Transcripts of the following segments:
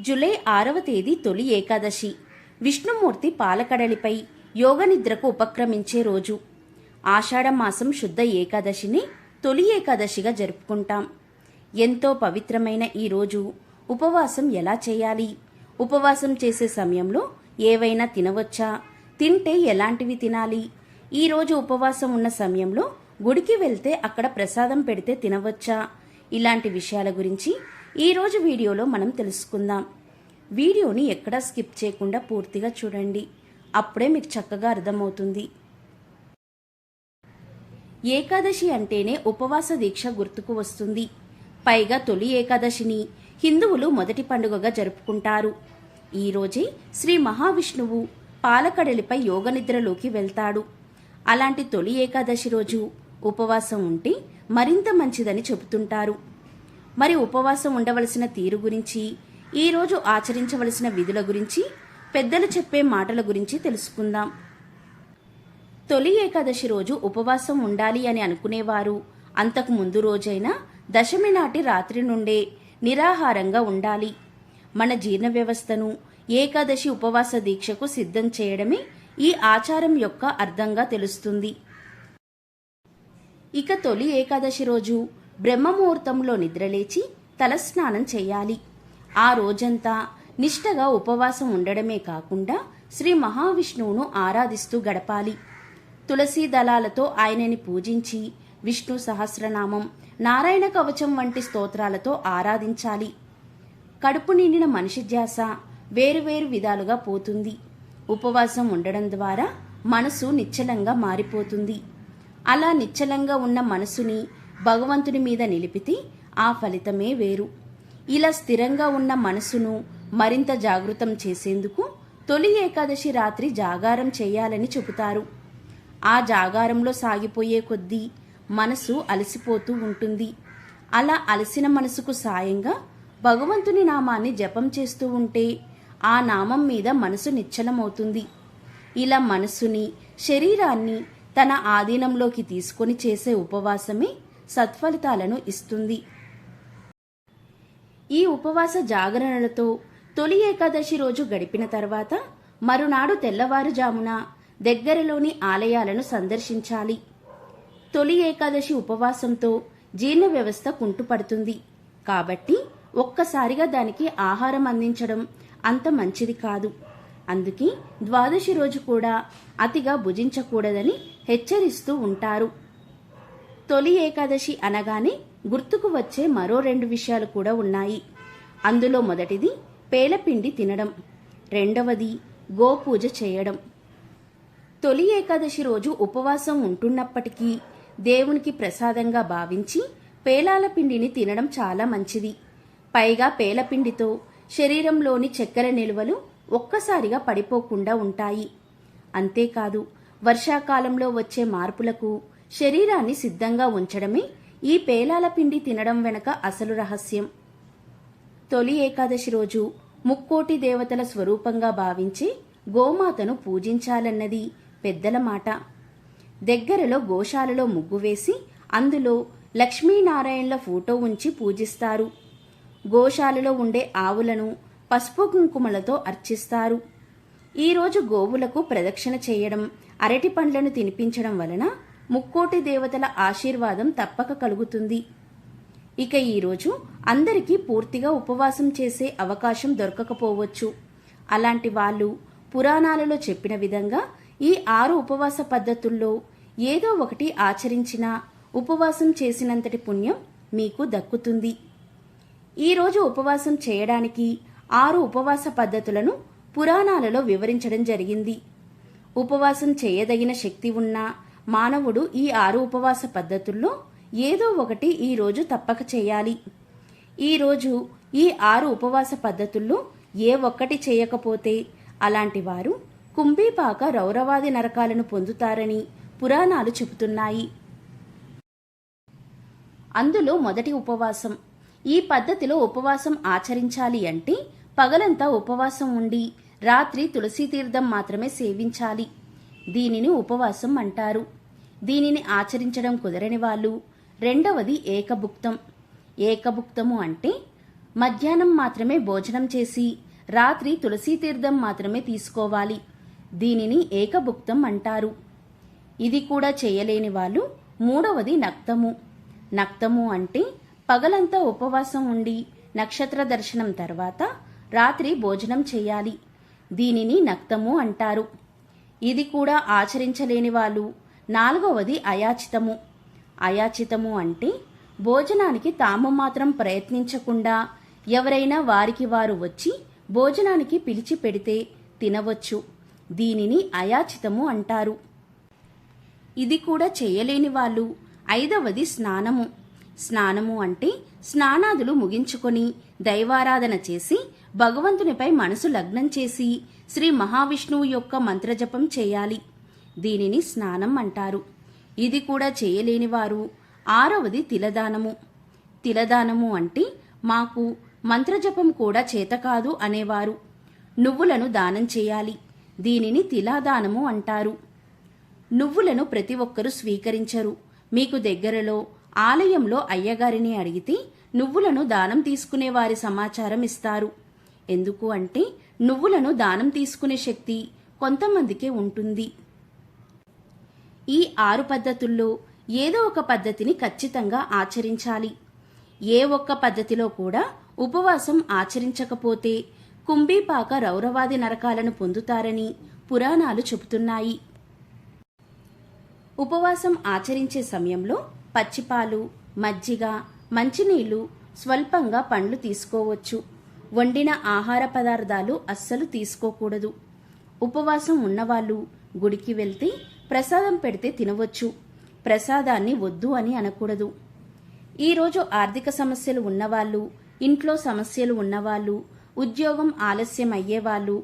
July ఆరవ తేదీ తొలి ఏకాదశి. విష్ణుమూర్తి పాలకడలిపై యోగనిద్రకు ఉపక్రమించే రోజు. ఆషాఢ మాసం శుద్ధ ఏకాదశిని తొలి ఏకాదశిగా జరుపుకుంటాం. ఎంతో పవిత్రమైన ఈ రోజు ఉపవాసం ఎలా చేయాలి? ఉపవాసం చేసే సమయంలో ఏవైనా తినవచ్చా? తింటే ఎలాంటివి తినాలి? ఈరోజు ఉపవాసం ఉన్న సమయంలో గుడికి వెళ్తే అక్కడ ప్రసాదం పెడితే తినవచ్చా? ఇలాంటి విషయాల గురించి ఈరోజు వీడియోలో మనం తెలుసుకుందాం. వీడియోని ఎక్కడా స్కిప్ చేయకుండా పూర్తిగా చూడండి. అప్పుడే మీకు చక్కగా అర్థమవుతుంది. ఏకాదశి అంటేనే ఉపవాస దీక్ష గుర్తుకు వస్తుంది. పైగా తొలి ఏకాదశిని హిందువులు మొదటి పండుగగా జరుపుకుంటారు. ఈరోజే శ్రీ మహావిష్ణువు పాలకడలిపై యోగనిద్రలోకి వెళ్తాడు. అలాంటి తొలి ఏకాదశి రోజు ఉపవాసం ఉంటే మరింత మంచిదని చెబుతుంటారు. మరి ఉపవాసం ఉండవలసిన తీరు గురించి ఈరోజు ఆచరించవలసిన విధుల గురించి పెద్దలు చెప్పే మాటల గురించి తెలుసుకుందాం. తొలి ఏకాదశి రోజు ఉపవాసం ఉండాలి అని అనుకునేవారు. అంతకు ముందు రోజైన దశమి నాటి రాత్రి నుండే నిరాహారంగా ఉండాలి. మన జీర్ణ వ్యవస్థను ఏకాదశి ఉపవాస దీక్షకు సిద్ధం చేయడమే ఈ ఆచారం యొక్క అర్థంగా తెలుస్తుంది. ఇక తొలి ఏకాదశి రోజు బ్రహ్మముహూర్తంలో నిద్రలేచి తలస్నానం చేయాలి. ఆ రోజంతా నిష్టగా ఉపవాసం ఉండడమే కాకుండా శ్రీ మహావిష్ణువును ఆరాధిస్తూ గడపాలి. తులసీ దళాలతో ఆయనని పూజించి విష్ణు సహస్రనామం నారాయణ కవచం వంటి స్తోత్రాలతో ఆరాధించాలి. కడుపు నిండిన మనిషి ధ్యాస వేరువేరు విధాలుగా పోతుంది. ఉపవాసం ఉండడం ద్వారా మనసు నిశ్చలంగా మారిపోతుంది. అలా నిశ్చలంగా ఉన్న మనసుని భగవంతుని మీద నిలిపితే ఆ ఫలితమే వేరు. ఇలా స్థిరంగా ఉన్న మనసును మరింత జాగృతం చేసేందుకు తొలి ఏకాదశి రాత్రి జాగారం చేయాలని చెబుతారు. ఆ జాగారంలో సాగిపోయే కొద్దీ మనసు అలసిపోతూ ఉంటుంది. అలా అలసిన మనసుకు సాయంగా భగవంతుని నామాన్ని జపం చేస్తూ ఉంటే ఆ నామం మీద మనసు నిశ్చలమవుతుంది. ఇలా మనసుని శరీరాన్ని తన ఆధీనంలోకి తీసుకొని చేసే ఉపవాసమే సత్ఫలితాలను ఇస్తుంది. ఈ ఉపవాస జాగరణలతో తొలి ఏకాదశి రోజు గడిపిన తర్వాత మరునాడు తెల్లవారుజామున దగ్గరలోని ఆలయాలను సందర్శించాలి. తొలి ఏకాదశి ఉపవాసంతో జీర్ణ వ్యవస్థ కుంటుపడుతుంది. కాబట్టి ఒక్కసారిగా దానికి ఆహారం అందించడం అంత మంచిది కాదు. అందుకే ద్వాదశి రోజు కూడా అతిగా భుజించకూడదని హెచ్చరిస్తూ ఉంటారు. తొలి ఏకాదశి అనగానే గుర్తుకు వచ్చే మరో రెండు విషయాలు కూడా ఉన్నాయి. అందులో మొదటిది పేలపిండి తినడం. రెండవది గోపూజ చేయడం. తొలి ఏకాదశి రోజు ఉపవాసం ఉంటున్నప్పటికీ దేవునికి ప్రసాదంగా భావించి పేలాల పిండిని తినడం చాలా మంచిది. పైగా పేలపిండితో శరీరంలోని చక్కెర నిల్వలు ఒక్కసారిగా పడిపోకుండా ఉంటాయి. అంతేకాదు వర్షాకాలంలో వచ్చే మార్పులకు శరీరాన్ని సిద్ధంగా ఉంచడమే ఈ పేలాల పిండి తినడం వెనక అసలు రహస్యం. తొలి ఏకాదశి రోజు ముక్కోటి దేవతల స్వరూపంగా భావించి గోమాతను పూజించాలన్నది పెద్దల మాట. దగ్గరలో గోశాలలో ముగ్గు వేసి అందులో లక్ష్మీనారాయణల ఫోటో ఉంచి పూజిస్తారు. గోశాలలో ఉండే ఆవులను పసుపు కుంకుమలతో అర్చిస్తారు. ఈరోజు గోవులకు ప్రదక్షిణ చేయడం అరటి పండ్లను తినిపించడం వలన ముక్కోటి దేవతల ఆశీర్వాదం తప్పక కలుగుతుంది. ఇక ఈరోజు అందరికీ పూర్తిగా ఉపవాసం చేసే అవకాశం దొరకకపోవచ్చు. అలాంటి వాళ్ళు పురాణాలలో చెప్పిన విధంగా ఈ ఆరు ఉపవాస పద్ధతుల్లో ఏదో ఒకటి ఆచరించినా ఉపవాసం చేసినంతటి పుణ్యం మీకు దక్కుతుంది. ఈరోజు ఉపవాసం చేయడానికి ఆరు ఉపవాస పద్ధతులను పురాణాలలో వివరించడం జరిగింది. ఉపవాసం చేయదగిన శక్తి ఉన్న మానవుడు ఈ ఆరు ఉపవాస పద్ధతుల్లో ఏదో ఒకటి ఈరోజు తప్పక చేయాలి. ఈరోజు ఈ ఆరు ఉపవాస పద్ధతుల్లో ఏ ఒక్కటి చేయకపోతే అలాంటి వారు కుంభీపాక రౌరవాది నరకాలను పొందుతారని పురాణాలు చెబుతున్నాయి. అందులో మొదటి ఉపవాసం. ఈ పద్ధతిలో ఉపవాసం ఆచరించాలి అంటే పగలంతా ఉపవాసం ఉండి రాత్రి తులసీ తీర్థం మాత్రమే సేవించాలి. దీనిని ఉపవాసం అంటారు. దీనిని ఆచరించడం కుదరని వాళ్ళు. రెండవది ఏకభుక్తం. ఏకభుక్తము అంటే మధ్యాహ్నం మాత్రమే భోజనం చేసి రాత్రి తులసీ తీర్థం మాత్రమే తీసుకోవాలి. దీనిని ఏకభుక్తం అంటారు. ఇది కూడా చేయలేని వాళ్ళు. మూడవది నక్తము. నక్తము అంటే పగలంతా ఉపవాసం ఉండి నక్షత్ర దర్శనం తర్వాత రాత్రి భోజనం చేయాలి. దీనిని నక్తము అంటారు. ఇది కూడా ఆచరించలేని వాళ్ళు. నాలుగవది అయాచితము. అయాచితము అంటే భోజనానికి తాము మాత్రం ప్రయత్నించకుండా ఎవరైనా వారికి వారు వచ్చి భోజనానికి పిలిచి పెడితే తినవచ్చు. దీనిని అయాచితము అంటారు. ఇది కూడా చేయలేని వాళ్ళు. ఐదవది స్నానము. స్నానము అంటే స్నానాదులు ముగించుకొని దైవారాధన చేసి భగవంతునిపై మనసు లగ్నం చేసి శ్రీ మహావిష్ణువు యొక్క మంత్రజపం చేయాలి. దీనిని స్నానం అంటారు. ఇది కూడా చేయలేని వారు ఆరవది తిలదానము. తిలదానము అంటే మాకు మంత్రజపం కూడా చేత కాదు అనేవారు. నువ్వులను దానం చేయాలి. దీనిని తిలాదానము అంటారు. నువ్వులను ప్రతి ఒక్కరూ స్వీకరించరు. మీకు దగ్గరలో ఆలయంలో అయ్యగారిని అడిగితే నువ్వులను దానం తీసుకునే వారి సమాచారం ఇస్తారు. ఎందుకు అంటే నువ్వులను దానం తీసుకునే శక్తి కొంతమందికే ఉంటుంది. ఈ ఆరు పద్ధతుల్లో ఏదో ఒక పద్ధతిని ఖచ్చితంగా ఆచరించాలి. ఏ ఒక్క పద్ధతిలో కూడా ఉపవాసం ఆచరించకపోతే కుంభీపాక రౌరవాది నరకాలను పొందుతారని పురాణాలు చెబుతున్నాయి. ఉపవాసం ఆచరించే సమయంలో పచ్చిపాలు మజ్జిగ మంచినీళ్ళు స్వల్పంగా పండ్లు తీసుకోవచ్చు. వండిన ఆహార పదార్థాలు అస్సలు తీసుకోకూడదు. ఉపవాసం ఉన్నవాళ్ళు గుడికి వెళ్తే ప్రసాదం పెడితే తినవచ్చు. ప్రసాదాన్ని వద్దు అని అనకూడదు. ఈరోజు ఆర్థిక సమస్యలు ఉన్నవాళ్ళు ఇంట్లో సమస్యలు ఉన్నవాళ్ళు ఉద్యోగం ఆలస్యం అయ్యేవాళ్ళు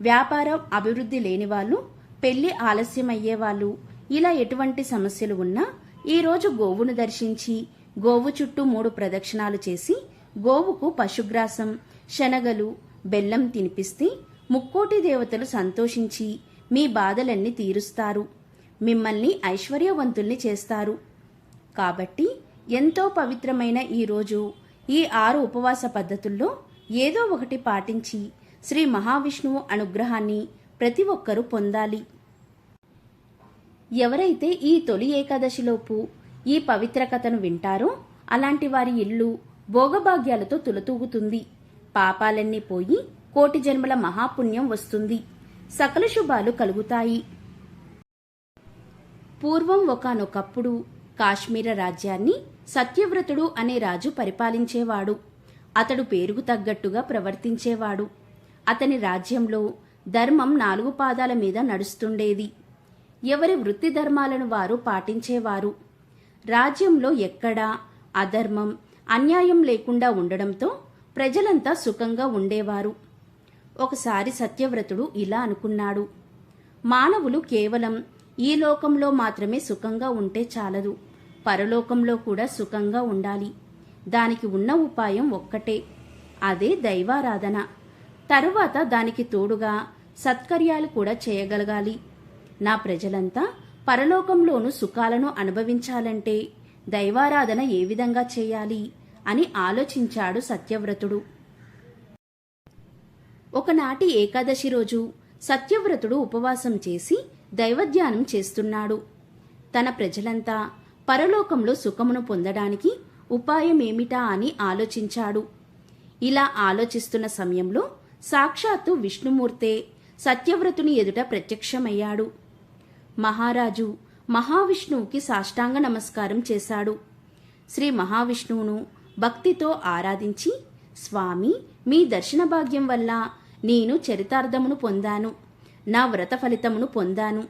వ్యాపారం అభివృద్ధి లేని వాళ్ళు పెళ్ళి ఆలస్యం అయ్యేవాళ్ళు ఇలా ఎటువంటి సమస్యలు ఉన్నా ఈరోజు గోవును దర్శించి గోవు చుట్టూ మూడు ప్రదక్షిణాలు చేసి గోవుకు పశుగ్రాసం శనగలు బెల్లం తినిపిస్తే ముక్కోటి దేవతలు సంతోషించి మీ బాధలన్నీ తీరుస్తారు. మిమ్మల్ని ఐశ్వర్యవంతుల్ని చేస్తారు. కాబట్టి ఎంతో పవిత్రమైన ఈరోజు ఈ ఆరు ఉపవాస పద్ధతుల్లో ఏదో ఒకటి పాటించి శ్రీ మహావిష్ణువు అనుగ్రహాన్ని ప్రతి ఒక్కరూ పొందాలి. ఎవరైతే ఈ తొలి ఏకాదశిలోపు ఈ పవిత్ర కథను వింటారో అలాంటి వారి ఇల్లు భోగభాగ్యాలతో తులతూగుతుంది. పాపాలన్నీ పోయి కోటి జన్మల మహాపుణ్యం వస్తుంది. సకల శుభాలు కలుగుతాయి. పూర్వం ఒకానొకప్పుడు కాశ్మీర రాజ్యాన్ని సత్యవ్రతుడు అనే రాజు పరిపాలించేవాడు. అతడు పేరుకు తగ్గట్టుగా ప్రవర్తించేవాడు. అతని రాజ్యంలో ధర్మం నాలుగు పాదాల మీద నడుస్తుండేది. ఎవరి వృత్తి ధర్మాలను వారు పాటించేవారు. రాజ్యంలో ఎక్కడా అధర్మం అన్యాయం లేకుండా ఉండడంతో ప్రజలంతా సుఖంగా ఉండేవారు. ఒకసారి సత్యవ్రతుడు ఇలా అనుకున్నాడు. మానవులు కేవలం ఈ లోకంలో మాత్రమే సుఖంగా ఉంటే చాలదు. పరలోకంలో కూడా సుఖంగా ఉండాలి. దానికి ఉన్న ఉపాయం ఒక్కటే. అదే దైవారాధన. తరువాత దానికి తోడుగా సత్కర్యాలు కూడా చేయగలగాలి. నా ప్రజలంతా పరలోకంలోను సుఖాలను అనుభవించాలంటే దైవారాధన ఏ విధంగా చేయాలి అని ఆలోచించాడు సత్యవ్రతుడు. ఒకనాటి ఏకాదశి రోజు సత్యవ్రతుడు ఉపవాసం చేసి దైవధ్యానం చేస్తున్నాడు. తన ప్రజలంతా పరలోకంలో సుఖమును పొందడానికి ఉపాయమేమిటా అని ఆలోచించాడు. ఇలా ఆలోచిస్తున్న సమయంలో సాక్షాత్తు విష్ణుమూర్తే సత్యవ్రతుని ఎదుట ప్రత్యక్షమయ్యాడు. మహారాజు మహావిష్ణువుకి సాష్టాంగ నమస్కారం చేశాడు. శ్రీ మహావిష్ణువును భక్తితో ఆరాధించి స్వామి మీ దర్శన భాగ్యం వల్ల నేను చరితార్థమును పొందాను. నా వ్రత ఫలితమును పొందాను.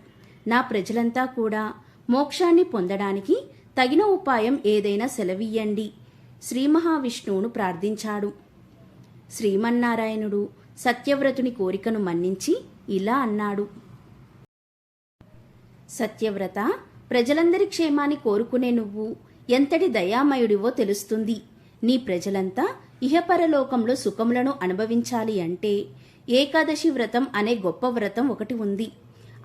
నా ప్రజలంతా కూడా మోక్షాన్ని పొందడానికి తగిన ఉపాయం ఏదైనా సెలవియ్యండి. శ్రీ మహావిష్ణువును ప్రార్థించాడు. శ్రీమన్నారాయణుడు సత్యవ్రతుని కోరికను మన్నించి ఇలా అన్నాడు. సత్యవ్రత ప్రజలందరి క్షేమాన్ని కోరుకునే నువ్వు ఎంతటి దయామయుడివో తెలుస్తుంది. నీ ప్రజలంతా ఇహపరలోకంలో సుఖములను అనుభవించాలి అంటే ఏకాదశి వ్రతం అనే గొప్ప వ్రతం ఒకటి ఉంది.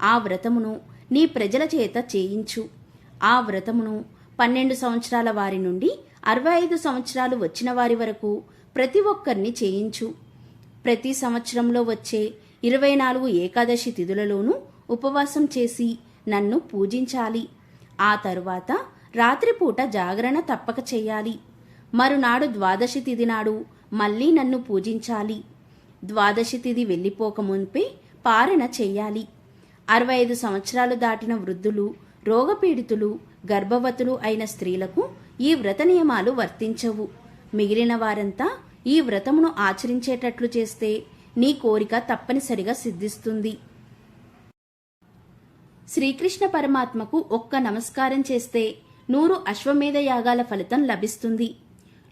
ఆ వ్రతమును నీ ప్రజల చేత చేయించు. ఆ వ్రతమును పన్నెండు సంవత్సరాల వారి నుండి అరవై ఐదు సంవత్సరాలు వచ్చిన వారి వరకు ప్రతి ఒక్కరిని చేయించు. ప్రతి సంవత్సరంలో వచ్చే ఇరవై నాలుగు ఏకాదశి తిథులలోనూ ఉపవాసం చేసి నన్ను పూజించాలి. ఆ తరువాత రాత్రిపూట జాగరణ తప్పక చెయ్యాలి మరునాడు ద్వాదశి తిథి నాడు మళ్ళీ నన్ను పూజించాలి. ద్వాదశి తిథి వెళ్ళిపోక మున్పే పారణ చెయ్యాలి. అరవై ఐదు సంవత్సరాలు దాటిన వృద్ధులు రోగపీడితులు గర్భవతులు అయిన స్త్రీలకు ఈ వ్రత నియమాలు వర్తించవు. మిగిలిన వారంతా ఈ వ్రతమును ఆచరించేటట్లు చేస్తే నీ కోరిక తప్పనిసరిగా సిద్ధిస్తుంది. శ్రీకృష్ణ పరమాత్మకు ఒక్క నమస్కారం చేస్తే నూరు అశ్వమేధ యాగాల ఫలితం లభిస్తుంది.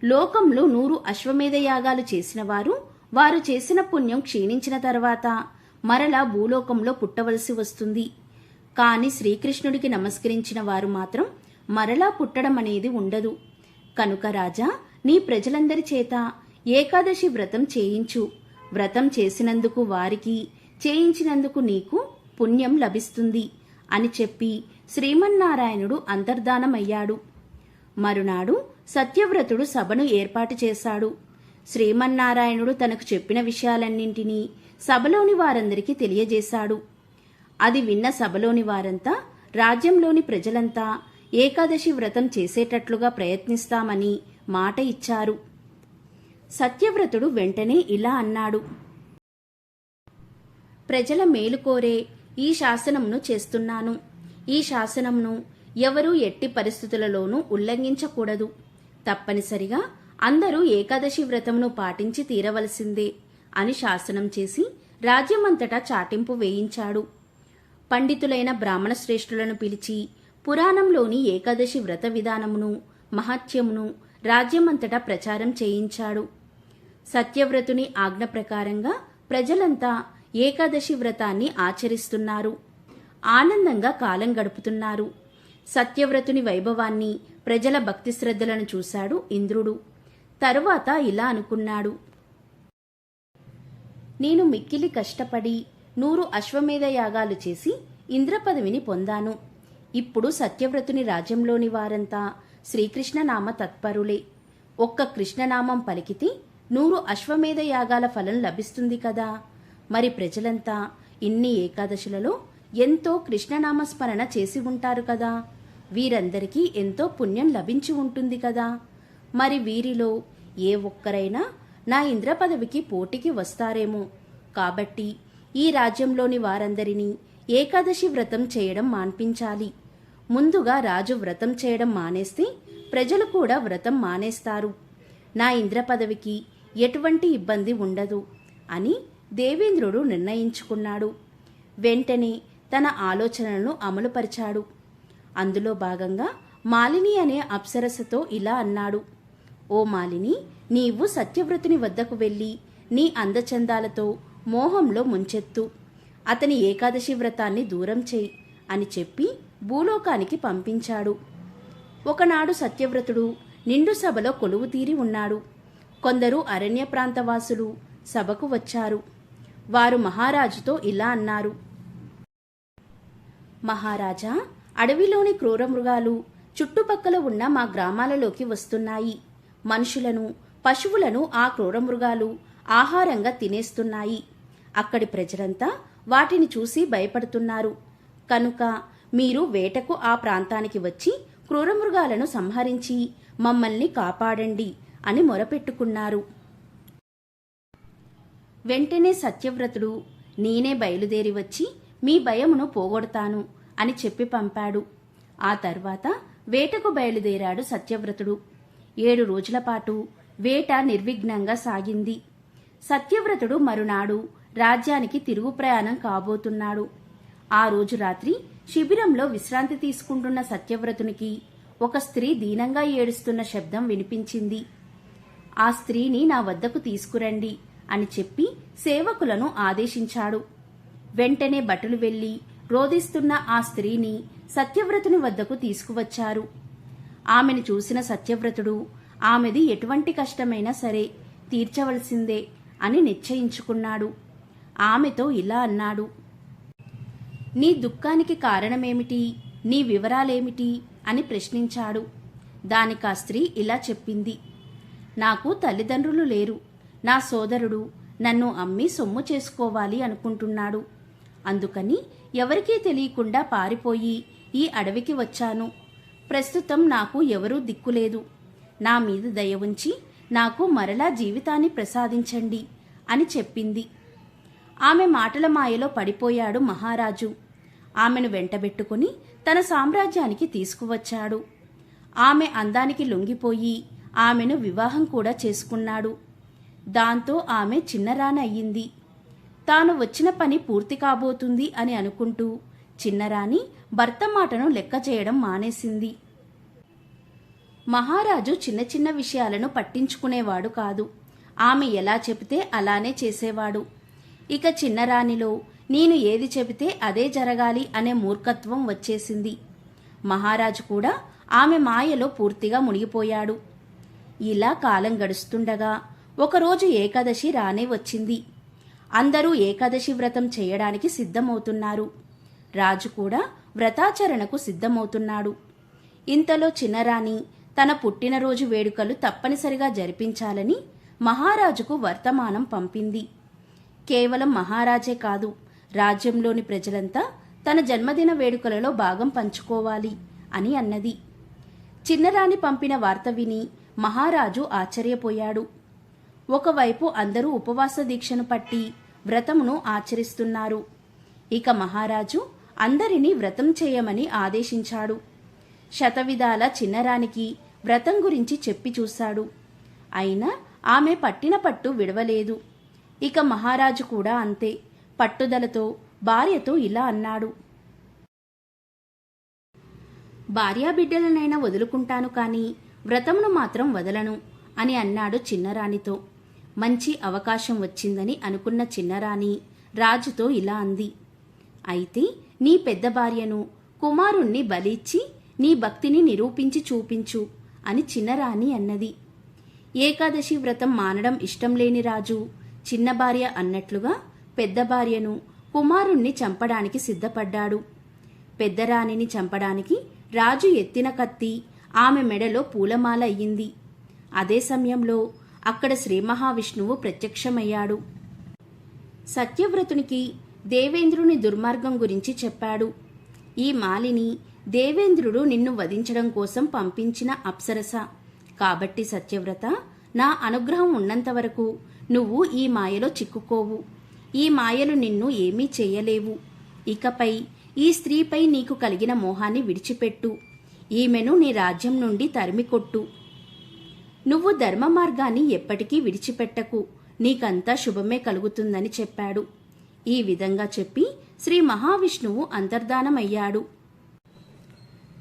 లోకంలో నూరు అశ్వమేధ యాగాలు చేసిన వారు వారు చేసిన పుణ్యం క్షీణించిన తర్వాత మరలా భూలోకంలో పుట్టవలసి వస్తుంది. కాని శ్రీకృష్ణుడికి నమస్కరించిన వారు మాత్రం మరలా పుట్టడం అనేది ఉండదు. కనుక రాజా నీ ప్రజలందరి చేత ఏకాదశి వ్రతం చేయించు. వ్రతం చేసినందుకు వారికి చేయించినందుకు నీకు పుణ్యం లభిస్తుంది అని చెప్పి శ్రీమన్నారాయణుడు అంతర్ధానమయ్యాడు. మరునాడు సత్యవ్రతుడు సభను ఏర్పాటు చేశాడు. శ్రీమన్నారాయణుడు తనకు చెప్పిన విషయాలన్నింటినీ సభలోని వారందరికీ తెలియజేశాడు. అది విన్న సభలోని వారంతా రాజ్యంలోని ప్రజలంతా ఏకాదశి వ్రతం చేసేటట్లుగా ప్రయత్నిస్తామని మాట ఇచ్చారు. సత్యవ్రతుడు వెంటనే ఇలా అన్నాడు. ప్రజల మేలు కోరే ఈ శాసనంను చేస్తున్నాను. ఈ శాసనంను ఎవరూ ఎట్టి పరిస్థితులలోనూ ఉల్లంఘించకూడదు. తప్పనిసరిగా అందరూ ఏకాదశి వ్రతమును పాటించి తీరవలసిందే అని శాసనం చేసి రాజ్యమంతటా చాటింపు వేయించాడు. పండితులైన బ్రాహ్మణ శ్రేష్ఠులను పిలిచి పురాణంలోని ఏకాదశి వ్రత విధానమును మహత్యమును రాజ్యమంతటా ప్రచారం చేయించాడు. సత్యవ్రతుని ఆజ్ఞ ప్రకారంగా ప్రజలంతా ఏకాదశి వ్రతాన్ని ఆచరిస్తున్నారు. ఆనందంగా కాలం గడుపుతున్నారు. సత్యవ్రతుని వైభవాన్ని ప్రజల భక్తి శ్రద్ధలను చూశాడు ఇంద్రుడు. తరువాత ఇలా అనుకున్నాడు. నేను మిక్కిలి కష్టపడి నూరు అశ్వమేధ యాగాలు చేసి ఇంద్రపదవిని పొందాను. ఇప్పుడు సత్యవ్రతుని రాజ్యంలోని వారంతా శ్రీకృష్ణనామ తత్పరులే. ఒక్క కృష్ణనామం పలికితే నూరు అశ్వమేధ యాగాల ఫలం లభిస్తుంది కదా. మరి ప్రజలంతా ఇన్ని ఏకాదశులలో ఎంతో కృష్ణనామ స్మరణ చేసి ఉంటారు కదా. వీరందరికీ ఎంతో పుణ్యం లభించి ఉంటుంది కదా. మరి వీరిలో ఏ ఒక్కరైనా నా ఇంద్ర పదవికి పోటీకి వస్తారేమో. కాబట్టి ఈ రాజ్యంలోని వారందరినీ ఏకాదశి వ్రతం చేయడం మాన్పించాలి. ముందుగా రాజు వ్రతం చేయడం మానేస్తే ప్రజలు కూడా వ్రతం మానేస్తారు. నా ఇంద్ర పదవికి ఎటువంటి ఇబ్బంది ఉండదు అని దేవేంద్రుడు నిర్ణయించుకున్నాడు. వెంటనే తన ఆలోచనలను అమలుపరిచాడు. అందులో భాగంగా మాలిని అనే అప్సరసతో ఇలా అన్నాడు. ఓ మాలిని నీవు సత్యవ్రతుని వద్దకు వెళ్ళి నీ అందచందాలతో మోహంలో ముంచెత్తు. అతని ఏకాదశి వ్రతాన్ని దూరం చేయి అని చెప్పి భూలోకానికి పంపించాడు. ఒకనాడు సత్యవ్రతుడు నిండు సభలో కొలువు తీరి ఉన్నాడు. కొందరు అరణ్య ప్రాంతవాసులు సభకు వచ్చారు. వారు మహారాజుతో ఇలా అన్నారు. మహారాజా అడవిలోని క్రూర మృగాలు చుట్టుపక్కల ఉన్న మా గ్రామాలలోకి వస్తున్నాయి. మనుషులను పశువులను ఆ క్రూరమృగాలు ఆహారంగా తినేస్తున్నాయి. అక్కడి ప్రజలంతా వాటిని చూసి భయపడుతున్నారు. కనుక మీరు వేటకు ఆ ప్రాంతానికి వచ్చి క్రూరమృగాలను సంహరించి మమ్మల్ని కాపాడండి అని మొరపెట్టుకున్నారు. వెంటనే సత్యవ్రతుడు నేనే బయలుదేరి వచ్చి మీ భయమును పోగొడతాను అని చెప్పి పంపాడు. ఆ తర్వాత వేటకు బయలుదేరాడు సత్యవ్రతుడు. ఏడు రోజుల పాటు వేట నిర్విఘ్నంగా సాగింది. సత్యవ్రతుడు మరునాడు రాజ్యానికి తిరుగు ప్రయాణం కాబోతున్నాడు. ఆ రోజు రాత్రి శిబిరంలో విశ్రాంతి తీసుకుంటున్న సత్యవ్రతునికి ఒక స్త్రీ దీనంగా ఏడుస్తున్న శబ్దం వినిపించింది. ఆ స్త్రీని నా వద్దకు తీసుకురండి అని చెప్పి సేవకులను ఆదేశించాడు. వెంటనే భటులు వెళ్ళి రోదిస్తున్న ఆ స్త్రీని సత్యవ్రతుని వద్దకు తీసుకువచ్చారు. ఆమెను చూసిన సత్యవ్రతుడు ఆమెది ఎటువంటి కష్టమైనా సరే తీర్చవలసిందే అని నిశ్చయించుకున్నాడు. ఆమెతో ఇలా అన్నాడు. నీ దుఃఖానికి కారణమేమిటి? నీ వివరాలేమిటి? అని ప్రశ్నించాడు. దానికి ఆ స్త్రీ ఇలా చెప్పింది. నాకు తల్లిదండ్రులు లేరు. నా సోదరుడు నన్ను అమ్మి సొమ్ము చేసుకోవాలి అనుకుంటున్నాడు. అందుకని ఎవరికీ తెలియకుండా పారిపోయి ఈ అడవికి వచ్చాను. ప్రస్తుతం నాకు ఎవరూ దిక్కులేదు నా మీద దయ ఉంచి నాకు మరలా జీవితాన్ని ప్రసాదించండి అని చెప్పింది. ఆమె మాటల మాయలో పడిపోయాడు మహారాజు. ఆమెను వెంటబెట్టుకుని తన సామ్రాజ్యానికి తీసుకువచ్చాడు. ఆమె అందానికి లొంగిపోయి ఆమెను వివాహం కూడా చేసుకున్నాడు. దాంతో ఆమె చిన్నరానయ్యింది తాను వచ్చిన పని పూర్తి కాబోతుంది అని అనుకుంటూ చిన్నరాణి భర్త మాటను లెక్క చేయడం మానేసింది. మహారాజు చిన్న చిన్న విషయాలను పట్టించుకునేవాడు కాదు. ఆమె ఎలా చెబితే అలానే చేసేవాడు. ఇక చిన్నరాణిలో నేను ఏది చెబితే అదే జరగాలి అనే మూర్ఖత్వం వచ్చేసింది. మహారాజు కూడా ఆమె మాయలో పూర్తిగా మునిగిపోయాడు. ఇలా కాలం గడుస్తుండగా ఒకరోజు ఏకాదశి రానే వచ్చింది. అందరూ ఏకాదశి వ్రతం చేయడానికి సిద్ధమవుతున్నారు. రాజు కూడా వ్రతాచరణకు సిద్ధమవుతున్నాడు. ఇంతలో చిన్నరాణి తన పుట్టినరోజు వేడుకలు తప్పనిసరిగా జరిపించాలని మహారాజుకు వర్తమానం పంపింది. కేవలం మహారాజే కాదు రాజ్యంలోని ప్రజలంతా తన జన్మదిన వేడుకలలో భాగం పంచుకోవాలి అని అన్నది. చిన్నరాణి పంపిన వార్త విని మహారాజు ఆశ్చర్యపోయాడు. ఒకవైపు అందరూ ఉపవాస దీక్షను పట్టి వ్రతమును ఆచరిస్తున్నారు. ఇక మహారాజు అందరినీ వ్రతం చేయమని ఆదేశించాడు. శతవిధాల చిన్నరానికి వ్రతం గురించి చెప్పి చూశాడు. అయినా ఆమె పట్టిన పట్టు విడవలేదు. ఇక మహారాజు కూడా అంతే పట్టుదలతో భార్యతో ఇలా అన్నాడు. భార్యాబిడ్డలనైనా వదులుకుంటాను కానీ వ్రతమును మాత్రం వదలను అని అన్నాడు చిన్నరాణితో మంచి అవకాశం వచ్చిందని అనుకున్న చిన్నరాణి రాజుతో ఇలా అంది. అయితే నీ పెద్ద భార్యను కుమారుణ్ణి బలిచ్చి నీ భక్తిని నిరూపించి చూపించు అని చిన్నరాణి అన్నది. ఏకాదశి వ్రతం మానడం ఇష్టం లేని రాజు చిన్న భార్య అన్నట్లుగా పెద్ద భార్యను కుమారుణ్ణి చంపడానికి సిద్ధపడ్డాడు. పెద్దరాణిని చంపడానికి రాజు ఎత్తిన కత్తి ఆమె మెడలో పూలమాల అయ్యింది. అదే సమయంలో అక్కడ శ్రీ మహావిష్ణువు ప్రత్యక్షమయ్యాడు. సత్యవ్రతునికి దేవేంద్రుని దుర్మార్గం గురించి చెప్పాడు. ఈ మాలిని దేవేంద్రుడు నిన్ను వధించడం కోసం పంపించిన అప్సరస. కాబట్టి సత్యవ్రత నా అనుగ్రహం ఉన్నంత వరకు నువ్వు ఈ మాయలో చిక్కుకోవు. ఈ మాయలు నిన్ను ఏమీ చేయలేవు. ఇకపై ఈ స్త్రీపై నీకు కలిగిన మోహాన్ని విడిచిపెట్టు. ఈమెను నీ రాజ్యం నుండి తరిమికొట్టు. నువ్వు ధర్మ మార్గాన్ని ఎప్పటికీ విడిచిపెట్టకు. నీకంతా శుభమే కలుగుతుందని చెప్పాడు. ఈ విధంగా చెప్పి శ్రీ మహావిష్ణువు అంతర్ధానమయ్యాడు.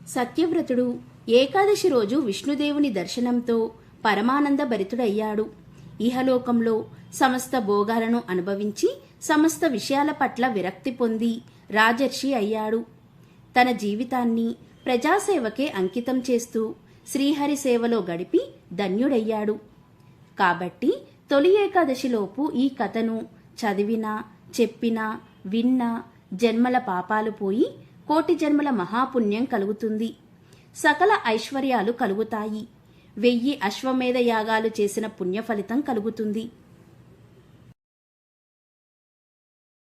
సత్యవ్రతుడు ఏకాదశి రోజు విష్ణుదేవుని దర్శనంతో పరమానంద భరితుడయ్యాడు. ఇహలోకంలో సమస్త భోగాలను అనుభవించి సమస్త విషయాల పట్ల విరక్తి పొంది రాజర్షి అయ్యాడు. తన జీవితాన్ని ప్రజాసేవకే అంకితం చేస్తూ శ్రీహరి సేవలో గడిపి ధన్యుడయ్యాడు. కాబట్టి తొలి ఏకాదశిలోపు ఈ కథను చదివినా చెప్పినా విన్నా జన్మల పాపాలు పోయి కోటి జన్మల మహాపుణ్యం కలుగుతుంది. సకల ఐశ్వర్యాలు కలుగుతాయి. వెయ్యి అశ్వమేధ యాగాలు చేసిన పుణ్య ఫలితం కలుగుతుంది.